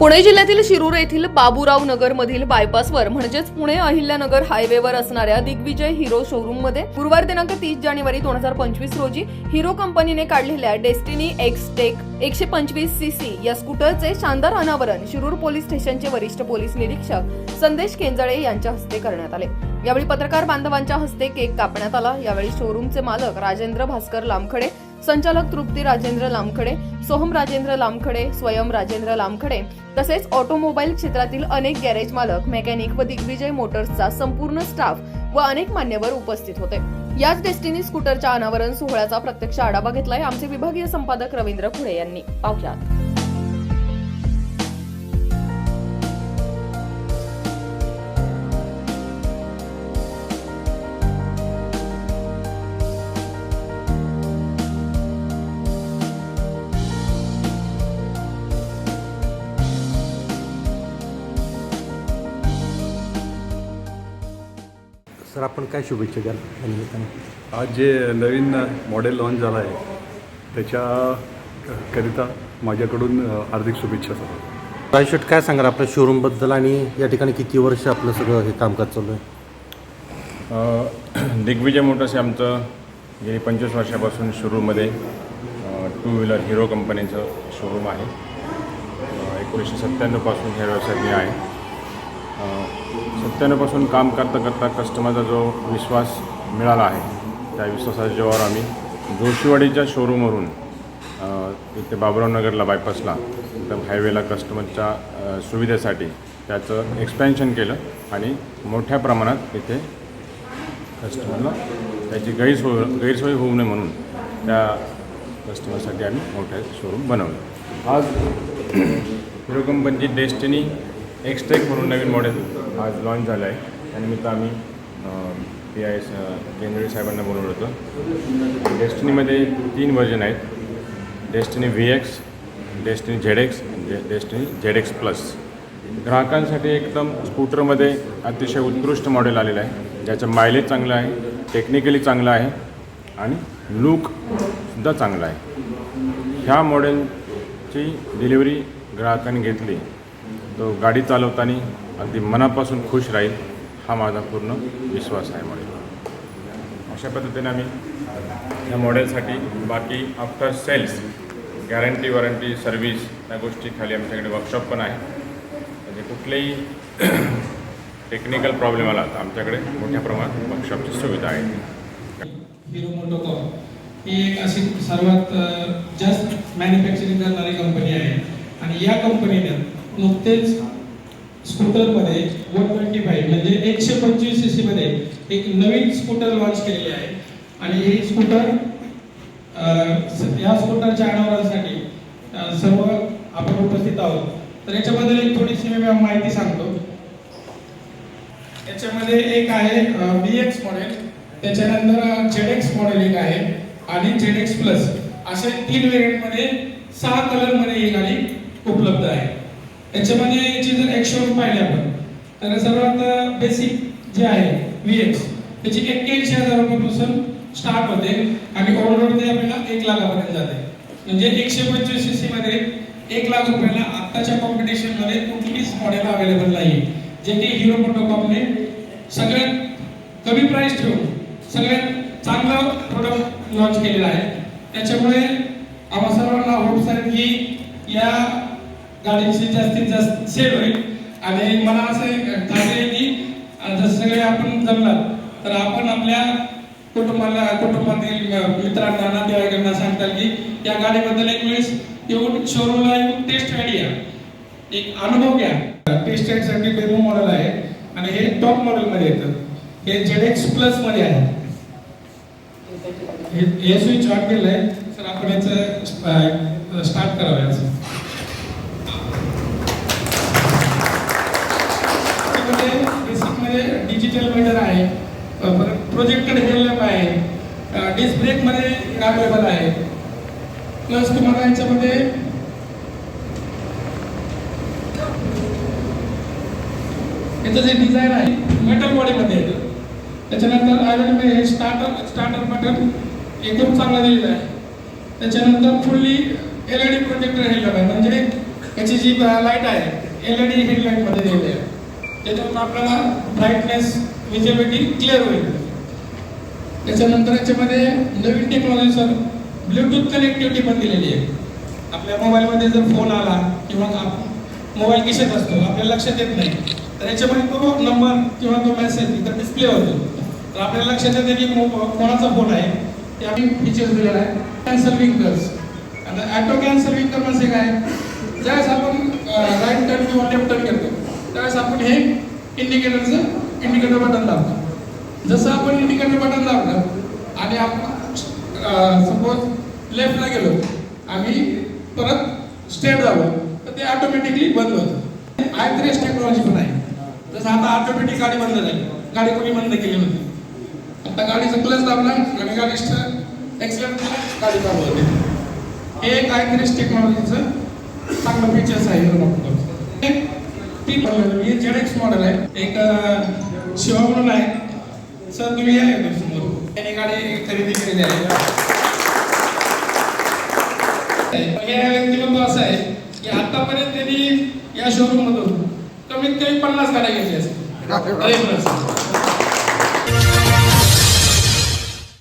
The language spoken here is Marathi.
पुणे जिल्ह्यातील शिरूर येथील बाबूराव नगर मधील बायपासवर म्हणजेच पुणे अहिल्यानगर हायवेवर असणाऱ्या दिग्विजय हिरो शोरूममध्ये गुरुवार दिनांक तीस जानेवारी दोन हजार पंचवीस रोजी हिरो कंपनीने काढलेल्या डेस्टिनी एक्स टेक एकशे पंचवीस सी सी या स्कूटरचे शानदार अनावरण शिरूर पोलीस स्टेशनचे वरिष्ठ पोलीस निरीक्षक संदेश केंजळे यांच्या हस्ते करण्यात आले. यावेळी पत्रकार बांधवांच्या हस्ते केक कापण्यात आला. यावेळी शोरूमचे मालक राजेंद्र भास्कर लामखडे संचालक तृप्ती राजेंद्र लामखडे सोहम राजेंद्र लामखडे स्वयं राजेंद्र लामखडे तसेच ऑटोमोबाईल क्षेत्रातील अनेक गॅरेज मालक मेकॅनिक व दिग्विजय मोटर्सचा संपूर्ण स्टाफ व अनेक मान्यवर उपस्थित होते. याच डेस्टिनी स्कूटरच्या अनावरण सोहळ्याचा प्रत्यक्ष आढावा घेतलाय आमचे विभागीय संपादक रवींद्र खुडे यांनी. पाहुयात. सर आपण काय शुभेच्छा द्याल या निमित्ताने आज जे नवीन मॉडेल लॉन्च झालं आहे त्याच्या करिता माझ्याकडून हार्दिक शुभेच्छा सर रायशेट काय सांगाल आपल्या शोरूमबद्दल आणि या ठिकाणी किती वर्ष आपलं सगळं हे कामकाज चालू आहे? अ, दिग्विजय मोटर्स हे आमचं गेली पंचवीस वर्षापासून शोरूममध्ये टू व्हीलर हिरो कंपनीचं शोरूम आहे. एकोणीसशे सत्त्याण्णवपासून ह्या व्यवसायात मी आहे. अ, काम करता करता कस्टमरचा जो विश्वास मिळाला आहे त्या विश्वासाच्या जोरावर आम्ही जोशीवाडीच्या शोरूमवरून इथे बाबुराव नगरला बायपासला एकदम हायवेला कस्टमरच्या सुविधेसाठी त्याचं एक्सपॅन्शन केलं आणि मोठ्या प्रमाणात इथे कस्टमरला त्याची गैरसोय गैरसोय होऊ नये म्हणून त्या कस्टमरसाठी आम्ही मोठ्या शोरूम बनवलं. आज हिरो कंपनीची डेस्टिनी एक्सटेक म्हणून नवीन मॉडेल आज लॉन्च झालं आहे त्यानिमित्त आम्ही पी आय एस केंद्रे साहेबांना बोलवलं होतं. डेस्टिनीमध्ये तीन व्हर्जन आहेत. Destini V X Destini Z X Destini Z X plus ग्राहकांसाठी एकदम स्कूटरमध्ये अतिशय उत्कृष्ट मॉडेल आलेलं आहे. ज्याचं मायलेज चांगलं आहे टेक्निकली चांगलं आहे आणि लूकसुद्धा चांगला आहे. ह्या मॉडेलची डिलिव्हरी ग्राहकांनी घेतली. तो गाडी चालवताना अगदी मनापासून खुश राहील हा माझा पूर्ण विश्वास आहे मॉडेल. अशा पद्धतीने आम्ही ह्या मॉडेलसाठी बाकी after sales guarantee warranty service या गोष्टी खाली आमच्याकडे वर्कशॉप पण आहे. म्हणजे कुठलेही टेक्निकल प्रॉब्लेम आला तर आमच्याकडे मोठ्या प्रमाणात वर्कशॉपची सुविधा आहे. हिरो मोटोकॉम ही एक अशी सर्वात जास्त मॅन्युफॅक्चरिंग करणारी कंपनी आहे. आणि या कंपनीनं नुकतेच स्कूटरमध्ये वन ट्वेंटी फाईव्ह म्हणजे एकशे पंचवीस सी सीमध्ये एक नवीन स्कूटर लॉन्च केलेली आहे. आणि ही स्कूटर या स्कूटरच्या अनावरणासाठी सर्व आपण उपस्थित आहोत. तर याच्याबद्दल एक थोडीशी मी माहिती सांगतो. याच्यामध्ये एक आहे बी एक्स मॉडेल त्याच्यानंतर झेड एक्स मॉडेल एक आहे आणि झेड एक्स प्लस असे तीन वेरियंटमध्ये सहा कलरमध्ये ही गाडी उपलब्ध आहे. याच्यामध्ये याची जर ॲक्शन पाहिले आपण तर सर्वात बेसिक जे आहे व्ही एक्स त्याची एक्क्याऐंशी हजार रुपयापासून स्टार्ट होते आणि ओव्हरऑल ते आपल्याला एक लाखापर्यंत जाते. म्हणजे एकशे पंचवीस सी मध्ये एक लाख रुपयाला आत्ताच्या कॉम्पिटिशनमध्ये कुठलीच मॉडेल अवेलेबल नाही जे की हिरो मोटोकॉमने सगळ्यात कमी प्राइस ठेवून सगळ्यात चांगलं प्रोडक्ट लॉन्च केलेलं आहे. त्याच्यामुळे आम्हा सर्वांना होप्स आहेत की या गाडीची जास्तीत जास्त सेल होईल आणि मला असं एक आहे की जर सगळे आपण जमलात तर आपण आपल्या कुटुंबाला कुटुंबातील मित्रांना नातेवाईकांना सांगताल की या गाडीबद्दल एक वेळेस येऊन शोरूमला येऊन टेस्ट गाडी या. एक अनुभव घ्या. टेस्ट राईडसाठी डेमो मॉडेल आहे आणि हे टॉप मॉडेल मध्ये येतं. हे जेड एक्स प्लसमध्ये आहे. हे हे स्विच ऑन केलंय तर आपण याचं स्टार्ट करावं याचं त्यामध्ये बेसिकमध्ये डिजिटल मीटर आहे. प्रोजेक्टेड हेडलॅम्प आहे. डिस्क ब्रेकमध्ये अवेलेबल आहे. प्लस तुम्हाला याच्यामध्ये याचं जे डिझाईन आहे मेटल बॉडीमध्ये येतं त्याच्यानंतर आयरन हे स्टार्टर स्टार्टर बटन एकदम चांगला दिलेलं आहे. त्याच्यानंतर fully L E D projector headlamp आहे. म्हणजे याची जी लाइट आहे एल ई डी हेडलाईटमध्ये दिलेली आहे. त्याच्यातून आपल्याला ब्राईटनेस विजिबिलिटी क्लिअर होईल. त्याच्यानंतर याच्यामध्ये नवीन टेक्नॉलॉजी सर ब्लूटूथ कनेक्टिव्हिटी पण दिलेली आहे. आपल्या मोबाईलमध्ये जर फोन आला किंवा मोबाईल खिशात असतो आपल्याला लक्षात येत नाही तर याच्यामध्ये तो नंबर किंवा तो मेसेज इथं डिस्प्ले होतो. तर आपल्याला लक्षात येते की मो- कोणाचा फोन आहे ते आम्ही फीचर्स दिलेला आहे कॅन्सल विंकर्स आता ॲटो कॅन्सल विंकर म्हणजे काय? ज्यावेळेस आपण राईट टर्न किंवा लेफ्ट टर्न करतो त्यावेळेस आपण हे इंडिकेटरचं इंडिकेटर बटन दाबतो जसं आपण इंडिकेटर बटन दाबलं आणि आपण सपोज लेफ्टला गेलो आम्ही परत स्टेट जावं तर ते ऑटोमॅटिकली बंद होतं. आय थ्री एस टेक्नॉलॉजी पण आहे. जसं आता ऑटोमॅटिक गाडी बंद झाली. गाडी कोणी बंद केली होती आता गाडीचं क्लच दाबला आणि गाडी एक्सिडेंट गाडी चालू होते हे एक आय थ्री एस टेक्नॉलॉजीचं चांगलं फीचर्स आहे. Hero Motorcycle. ती बनवलेली ही जेड एक्स मॉडेल आहे. एक शिवा म्हणून आहे. सर तुम्ही या समोर. त्याने गाडी खरेदी केलेली आहे. या व्यक्तिमत्व असं आहे की आतापर्यंत त्यांनी या शोरूम मधून कमीत कमी पन्नास गाड्या घेतल्या असतील.